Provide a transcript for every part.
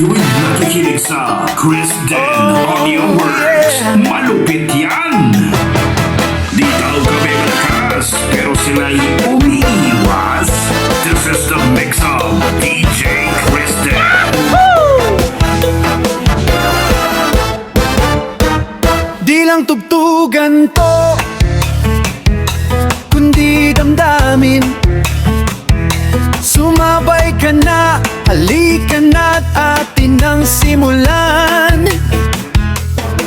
Ngayon'y nakikinig sa Chris Den Audio Works. Malupit yan! Di daw kami malakas, pero sila'y umiiwas. This is the mix of DJ Chris Den. Di lang tugtugan to Kundi damdamin Sumabay ka na Halika na't atin ang simulan.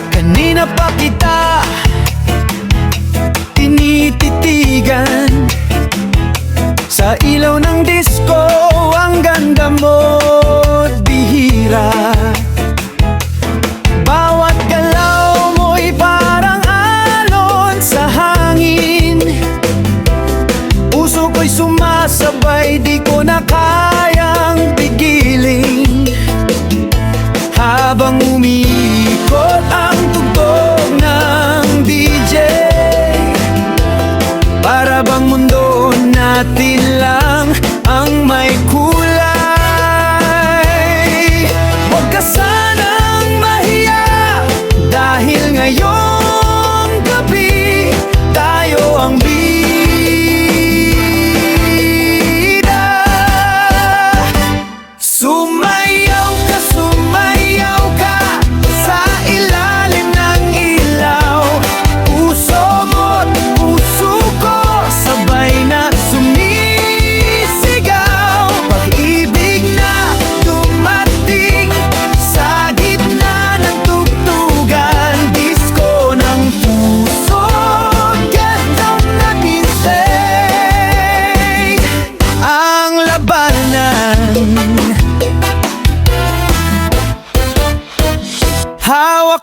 Kanina pa kita Tinititigan. Sa ilaw ng disco Ang ganda mo Bihira sumasabay, di ko na kayang pigilin. Habang umiikot ang tugtog ng DJ Para bang mundo natin lang ang may kulay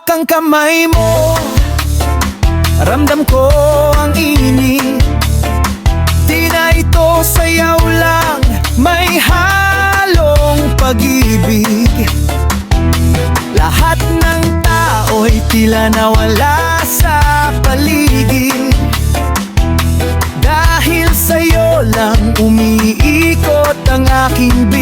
Hawak ang kamay mo. Ramdam ko ang init. Di na ito sayaw lang. May halong pag-ibig. Lahat ng tao'y tila nawala sa paligid. Dahil sa'yo lang umiikot ang aking beat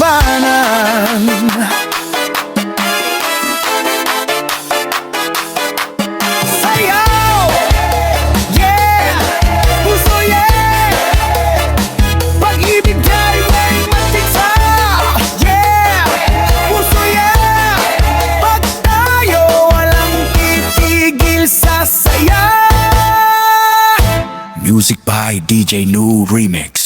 Ang labanan Sayaw! Yeah! Puso yeah! Pag-ibig ay may matiksa Yeah! Puso yeah! Pag tayo walang titigil sa saya Music by DJ New Remix.